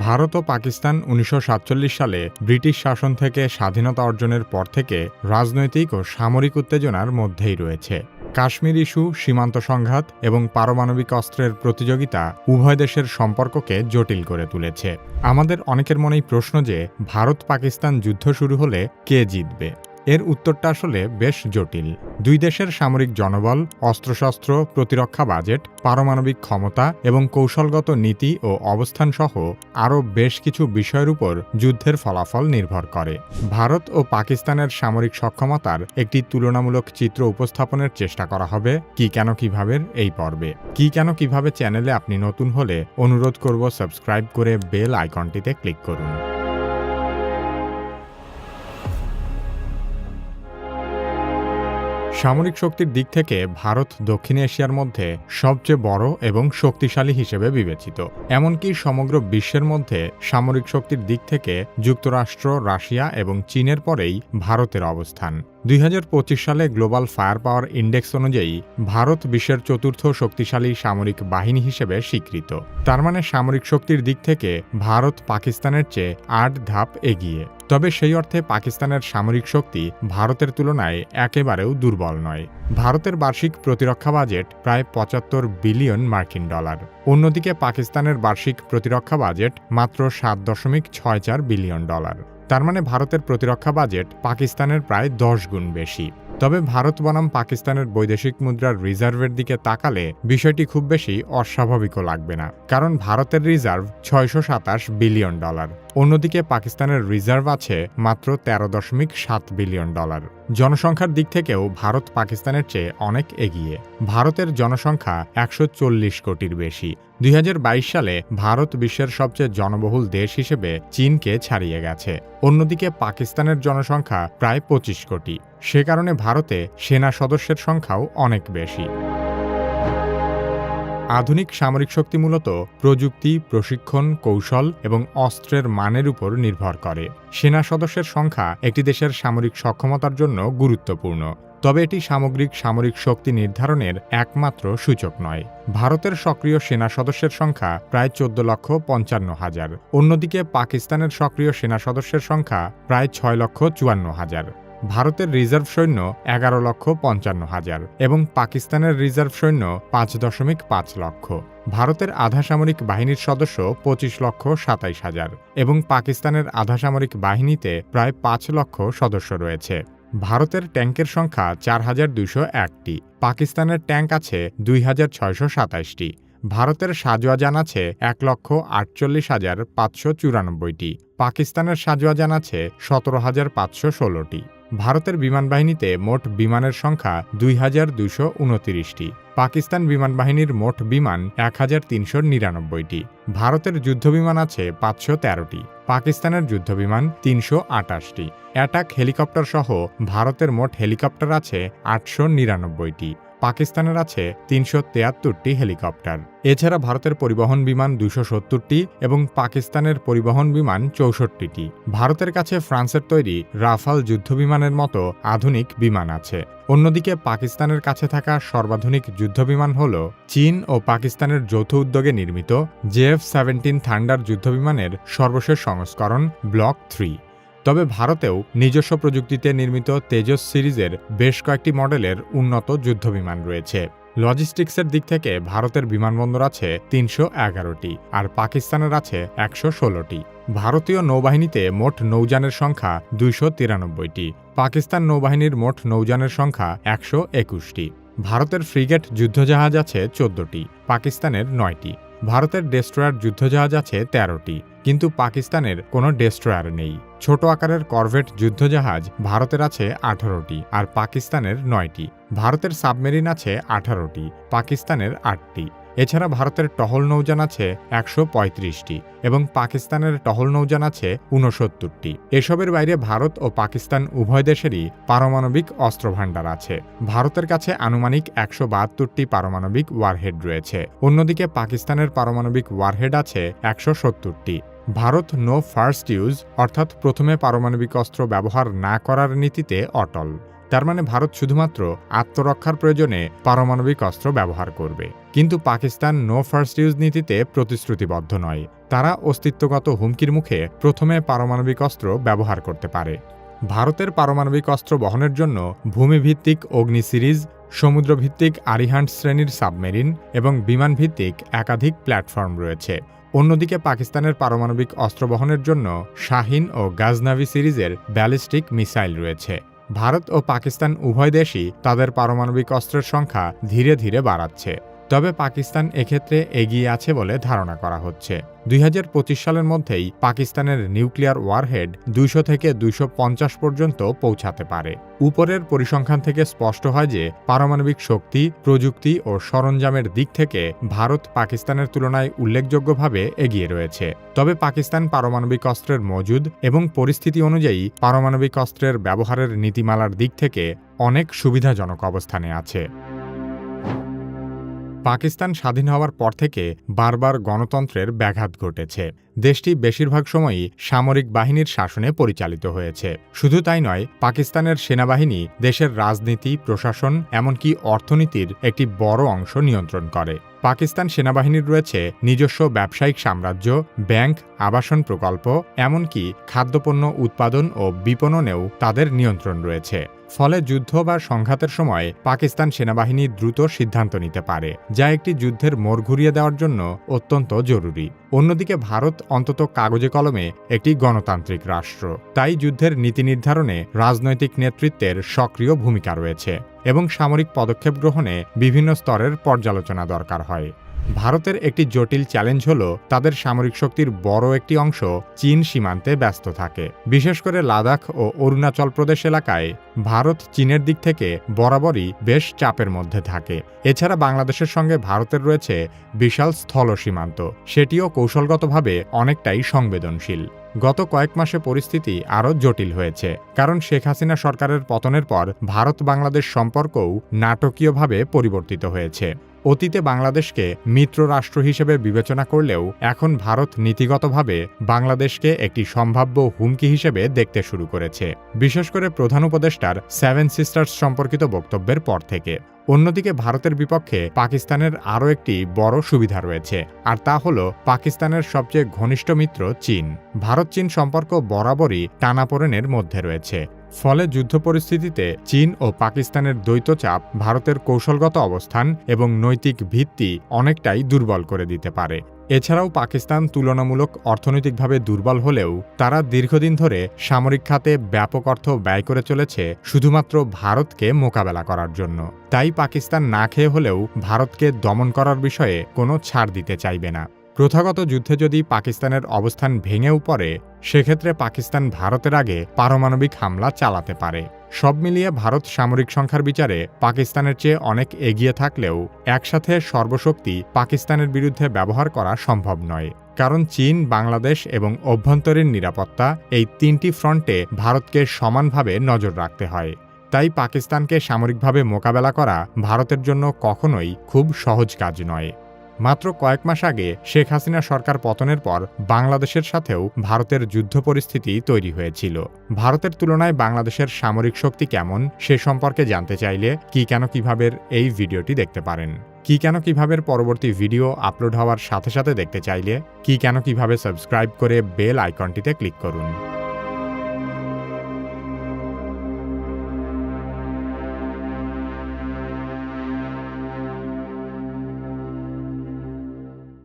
ভারত ও পাকিস্তান উনিশশো সাতচল্লিশ সালে ব্রিটিশ শাসন থেকে স্বাধীনতা অর্জনের পর থেকে রাজনৈতিক ও সামরিক উত্তেজনার মধ্যেই রয়েছে। কাশ্মীর ইস্যু, সীমান্ত সংঘাত এবং পারমাণবিক অস্ত্রের প্রতিযোগিতা উভয় দেশের সম্পর্ককে জটিল করে তুলেছে। আমাদের অনেকের মনেই প্রশ্ন যে ভারত পাকিস্তান যুদ্ধ শুরু হলে কে জিতবে? এর উত্তরটা আসলে বেশ জটিল। দুই দেশের সামরিক জনবল, অস্ত্রশস্ত্র, প্রতিরক্ষা বাজেট, পারমাণবিক ক্ষমতা এবং কৌশলগত নীতি ও অবস্থান সহ আরও বেশ কিছু বিষয়ের উপর যুদ্ধের ফলাফল নির্ভর করে। ভারত ও পাকিস্তানের সামরিক সক্ষমতার একটি তুলনামূলক চিত্র উপস্থাপনের চেষ্টা করা হবে কি কেন কীভাবে এই পর্বে। কি কেন কীভাবে চ্যানেলে আপনি নতুন হলে অনুরোধ করব সাবস্ক্রাইব করে বেল আইকনটিতে ক্লিক করুন। সামরিক শক্তির দিক থেকে ভারত দক্ষিণ এশিয়ার মধ্যে সবচেয়ে বড় এবং শক্তিশালী হিসেবে বিবেচিত। এমনকি সমগ্র বিশ্বের মধ্যে সামরিক শক্তির দিক থেকে যুক্তরাষ্ট্র, রাশিয়া এবং চীনের পরেই ভারতের অবস্থান। দুই হাজার পঁচিশ সালে গ্লোবাল ফায়ার পাওয়ার ইন্ডেক্স অনুযায়ী ভারত বিশ্বের চতুর্থ শক্তিশালী সামরিক বাহিনী হিসেবে স্বীকৃত। তার মানে সামরিক শক্তির দিক থেকে ভারত পাকিস্তানের চেয়ে আট ধাপ এগিয়ে। তবে সেই অর্থে পাকিস্তানের সামরিক শক্তি ভারতের তুলনায় একেবারেও দুর্বল নয়। ভারতের বার্ষিক প্রতিরক্ষা বাজেট প্রায় পঁচাত্তর বিলিয়ন মার্কিন ডলার। অন্যদিকে পাকিস্তানের বার্ষিক প্রতিরক্ষা বাজেট মাত্র সাত দশমিক ছয় চার বিলিয়ন ডলার। তার মানে ভারতের প্রতিরক্ষা বাজেট পাকিস্তানের প্রায় দশ গুণ বেশি। তবে ভারত বনাম পাকিস্তানের বৈদেশিক মুদ্রার রিজার্ভের দিকে তাকালে বিষয়টি খুব বেশি অস্বাভাবিকও লাগবে না। কারণ ভারতের রিজার্ভ ছয়শো সাতাশ বিলিয়ন ডলার। অন্যদিকে পাকিস্তানের রিজার্ভ আছে মাত্র তেরো দশমিক সাত বিলিয়ন ডলার। জনসংখ্যার দিক থেকেও ভারত পাকিস্তানের চেয়ে অনেক এগিয়ে। ভারতের জনসংখ্যা একশো চল্লিশ কোটির বেশি। দুই হাজার বাইশ সালে ভারত বিশ্বের সবচেয়ে জনবহুল দেশ হিসেবে চীনকে ছাড়িয়ে গেছে। অন্যদিকে পাকিস্তানের জনসংখ্যা প্রায় পঁচিশ কোটি। সে কারণে ভারতে সেনা সদস্যের সংখ্যাও অনেক বেশি। আধুনিক সামরিক শক্তি মূলত প্রযুক্তি, প্রশিক্ষণ, কৌশল এবং অস্ত্রের মানের উপর নির্ভর করে। সেনা সদস্যের সংখ্যা একটি দেশের সামরিক সক্ষমতার জন্য গুরুত্বপূর্ণ। তবে এটি সামগ্রিক সামরিক শক্তি নির্ধারণের একমাত্র সূচক নয়। ভারতের সক্রিয় সেনা সদস্যের সংখ্যা প্রায় চোদ্দ লক্ষ পঞ্চান্ন হাজার। অন্যদিকে পাকিস্তানের সক্রিয় সেনা সদস্যের সংখ্যা প্রায় ছয় লক্ষ চুয়ান্ন হাজার। ভারতের রিজার্ভ সৈন্য এগারো লক্ষ পঞ্চান্ন হাজার এবং পাকিস্তানের রিজার্ভ সৈন্য পাঁচ দশমিক পাঁচ লক্ষ। ভারতের আধা সামরিক বাহিনীর সদস্য পঁচিশ লক্ষ সাতাইশ হাজার এবং পাকিস্তানের আধা সামরিক বাহিনীতে প্রায় পাঁচ লক্ষ সদস্য রয়েছে। ভারতের ট্যাঙ্কের সংখ্যা চার হাজার দুইশো একটি, পাকিস্তানের ট্যাঙ্ক আছে দুই হাজার ছয়শো সাতাইশটি, ভারতের সাজোয়াজান আছে এক লক্ষ আটচল্লিশ হাজার পাঁচশো চুরানব্বইটি, পাকিস্তানের সাজোয়াজান আছে সতেরো হাজার পাঁচশো ষোলোটি। ভারতের বিমান বাহিনীতে মোট বিমানের সংখ্যা দুই হাজার দুশো উনতিরিশটি। পাকিস্তান বিমানবাহিনীর মোট বিমান এক হাজার তিনশো নিরানব্বইটি। ভারতের যুদ্ধবিমান আছে পাঁচশো তেরোটি। পাকিস্তানের যুদ্ধবিমান তিনশো আটাশটি অ্যাটাক হেলিকপ্টার সহ ভারতের মোট হেলিকপ্টার আছে আটশো নিরানব্বইটি। পাকিস্তানের আছে তিনশো তেয়াত্তরটি হেলিকপ্টার। এছাড়া ভারতের পরিবহন বিমান দুশো সত্তরটি এবং পাকিস্তানের পরিবহন বিমান চৌষট্টিটি। ভারতের কাছে ফ্রান্সের তৈরি রাফাল যুদ্ধবিমানের মতো আধুনিক বিমান আছে। অন্যদিকে পাকিস্তানের কাছে থাকা সর্বাধুনিক যুদ্ধবিমান হল চীন ও পাকিস্তানের যৌথ উদ্যোগে নির্মিত জেএফ সেভেন্টিন থান্ডার যুদ্ধবিমানের সর্বশেষ সংস্করণ ব্লক থ্রি। তবে ভারতেও নিজস্ব প্রযুক্তিতে নির্মিত তেজস সিরিজের বেশ কয়েকটি মডেলের উন্নত যুদ্ধবিমান রয়েছে। লজিস্টিক্সের দিক থেকে ভারতের বিমানবন্দর আছে তিনশো এগারোটি আর পাকিস্তানের আছে একশো ষোলোটি। ভারতীয় নৌবাহিনীতে মোট নৌযানের সংখ্যা দুইশো তিরানব্বইটি। পাকিস্তান নৌবাহিনীর মোট নৌযানের সংখ্যা একশো একুশটি। ভারতের ফ্রিগেট যুদ্ধজাহাজ আছে চোদ্দটি, পাকিস্তানের নয়টি। ভারতের ডেস্ট্রয়ার যুদ্ধজাহাজ আছে তেরোটি, কিন্তু পাকিস্তানের কোনো ডেস্ট্রয়ার নেই। ছোট আকারের করভেট যুদ্ধজাহাজ ভারতের আছে আঠারোটি আর পাকিস্তানের নয়টি। ভারতের সাবমেরিন আছে আঠারোটি, পাকিস্তানের আটটি। এছাড়া ভারতের টহল নৌযান আছে একশো পঁয়ত্রিশটি এবং পাকিস্তানের টহল নৌযান আছে ঊনসত্তরটি। এসবের বাইরে ভারত ও পাকিস্তান উভয় দেশেরই পারমাণবিক অস্ত্রভাণ্ডার আছে। ভারতের কাছে আনুমানিক একশো বাহাত্তরটি পারমাণবিক ওয়ারহেড রয়েছে। অন্যদিকে পাকিস্তানের পারমাণবিক ওয়ারহেড আছে একশো সত্তরটি। ভারত নো ফার্স্ট ইউজ, অর্থাৎ প্রথমে পারমাণবিক অস্ত্র ব্যবহার না করার নীতিতে অটল। তার মানে ভারত শুধুমাত্র আত্মরক্ষার প্রয়োজনে পারমাণবিক অস্ত্র ব্যবহার করবে। কিন্তু পাকিস্তান নো ফার্স্ট ইউজ নীতিতে প্রতিশ্রুতিবদ্ধ নয়। তারা অস্তিত্বগত হুমকির মুখে প্রথমে পারমাণবিক অস্ত্র ব্যবহার করতে পারে। ভারতের পারমাণবিক অস্ত্র বহনের জন্য ভূমিভিত্তিক অগ্নি সিরিজ, সমুদ্রভিত্তিক আরিহান্ট শ্রেণির সাবমেরিন এবং বিমানভিত্তিক একাধিক প্ল্যাটফর্ম রয়েছে। অন্যদিকে পাকিস্তানের পারমাণবিক অস্ত্র বহনের জন্য শাহিন ও গাজনাভি সিরিজের ব্যালিস্টিক মিসাইল রয়েছে। ভারত ও পাকিস্তান উভয় দেশই তাদের পারমাণবিক অস্ত্রের সংখ্যা ধীরে ধীরে বাড়াচ্ছে। তবে পাকিস্তান এক্ষেত্রে এগিয়ে আছে বলে ধারণা করা হচ্ছে। দুই হাজার পঁচিশ সালের মধ্যেই পাকিস্তানের নিউক্লিয়ার ওয়ারহেড দুইশো থেকে দুইশো পঞ্চাশ পর্যন্ত পৌঁছাতে পারে। উপরের পরিসংখ্যান থেকে স্পষ্ট হয় যে পারমাণবিক শক্তি, প্রযুক্তি ও সরঞ্জামের দিক থেকে ভারত পাকিস্তানের তুলনায় উল্লেখযোগ্যভাবে এগিয়ে রয়েছে। তবে পাকিস্তান পারমাণবিক অস্ত্রের মজুদ এবং পরিস্থিতি অনুযায়ী পারমাণবিক অস্ত্রের ব্যবহারের নীতিমালার দিক থেকে অনেক সুবিধাজনক অবস্থানে আছে। পাকিস্তান স্বাধীন হওয়ার পর থেকে বারবার গণতন্ত্রের ব্যাঘাত ঘটেছে। দেশটি বেশিরভাগ সময়ই সামরিক বাহিনীর শাসনে পরিচালিত হয়েছে। শুধু তাই নয়, পাকিস্তানের সেনাবাহিনী দেশের রাজনীতি, প্রশাসন, এমনকি অর্থনীতির একটি বড় অংশ নিয়ন্ত্রণ করে। পাকিস্তান সেনাবাহিনীর রয়েছে নিজস্ব ব্যবসায়িক সাম্রাজ্য, ব্যাংক, আবাসন প্রকল্প, এমনকি খাদ্যপণ্য উৎপাদন ও বিপণনেও তাদের নিয়ন্ত্রণ রয়েছে। ফলে যুদ্ধ বা সংঘাতের সময় পাকিস্তান সেনাবাহিনী দ্রুত সিদ্ধান্ত নিতে পারে, যা একটি যুদ্ধের মোড় ঘুরিয়ে দেওয়ার জন্য অত্যন্ত জরুরি। অন্যদিকে ভারত অন্তত কাগজে কলমে একটি গণতান্ত্রিক রাষ্ট্র। তাই যুদ্ধের নীতি নির্ধারণে রাজনৈতিক নেতৃত্বের সক্রিয় ভূমিকা রয়েছে এবং সামরিক পদক্ষেপ গ্রহণে বিভিন্ন স্তরের পর্যালোচনা দরকার হয়। ভারতের একটি জটিল চ্যালেঞ্জ হল তাদের সামরিক শক্তির বড় একটি অংশ চীন সীমান্তে ব্যস্ত থাকে। বিশেষ করে লাদাখ ও অরুণাচল প্রদেশ এলাকায় ভারত চীনের দিক থেকে বরাবরই বেশ চাপের মধ্যে থাকে। এছাড়া বাংলাদেশের সঙ্গে ভারতের রয়েছে বিশাল স্থল সীমান্ত। সেটিও কৌশলগতভাবে অনেকটাই সংবেদনশীল। গত কয়েক মাসে পরিস্থিতি আরও জটিল হয়েছে, কারণ শেখ হাসিনা সরকারের পতনের পর ভারত বাংলাদেশ সম্পর্কও নাটকীয়ভাবে পরিবর্তিত হয়েছে। অতীতে বাংলাদেশকে মিত্র রাষ্ট্র হিসেবে বিবেচনা করলেও এখন ভারত নীতিগতভাবে বাংলাদেশকে একটি সম্ভাব্য হুমকি হিসেবে দেখতে শুরু করেছে। বিশেষ করে প্রধান উপদেষ্টার সেভেন সিস্টার্স সম্পর্কিত বক্তব্যের পর থেকে। অন্যদিকে ভারতের বিপক্ষে পাকিস্তানের আরও একটি বড় সুবিধা রয়েছে, আর তা হল পাকিস্তানের সবচেয়ে ঘনিষ্ঠ মিত্র চীন। ভারত চীন সম্পর্ক বরাবরই টানাপোড়েনের মধ্যে রয়েছে। ফলে যুদ্ধ পরিস্থিতিতে চীন ও পাকিস্তানের দ্বৈত চাপ ভারতের কৌশলগত অবস্থান এবং নৈতিক ভিত্তি অনেকটাই দুর্বল করে দিতে পারে। এছাড়াও পাকিস্তান তুলনামূলক অর্থনৈতিকভাবে দুর্বল হলেও তারা দীর্ঘদিন ধরে সামরিক খাতে ব্যাপক অর্থ ব্যয় করে চলেছে শুধুমাত্র ভারতকে মোকাবেলা করার জন্য। তাই পাকিস্তান না খেয়ে হলেও ভারতকে দমন করার বিষয়ে কোনো ছাড় দিতে চাইবে না। প্রথাগত যুদ্ধে যদি পাকিস্তানের অবস্থান ভেঙেও পড়ে, সেক্ষেত্রে পাকিস্তান ভারতের আগে পারমাণবিক হামলা চালাতে পারে। সব মিলিয়ে ভারত সামরিক সংখ্যার বিচারে পাকিস্তানের চেয়ে অনেক এগিয়ে থাকলেও একসাথে সর্বশক্তি পাকিস্তানের বিরুদ্ধে ব্যবহার করা সম্ভব নয়। কারণ চীন, বাংলাদেশ এবং অভ্যন্তরীণ নিরাপত্তা এই তিনটি ফ্রন্টে ভারতকে সমানভাবে নজর রাখতে হয়। তাই পাকিস্তানকে সামরিকভাবে মোকাবেলা করা ভারতের জন্য কখনোই খুব সহজ কাজ নয়। মাত্র কয়েক মাস আগে শেখ হাসিনা সরকার পতনের পর বাংলাদেশের সাথেও ভারতের যুদ্ধ পরিস্থিতি তৈরি হয়েছিল। ভারতের তুলনায় বাংলাদেশের সামরিক শক্তি কেমন সে সম্পর্কে জানতে চাইলে কি কেন কীভাবে এই ভিডিওটি দেখতে পারেন। কি কেন কীভাবে পরবর্তী ভিডিও আপলোড হওয়ার সাথে সাথে দেখতে চাইলে কি কেন কীভাবে সাবস্ক্রাইব করে বেল আইকনটিতে ক্লিক করুন।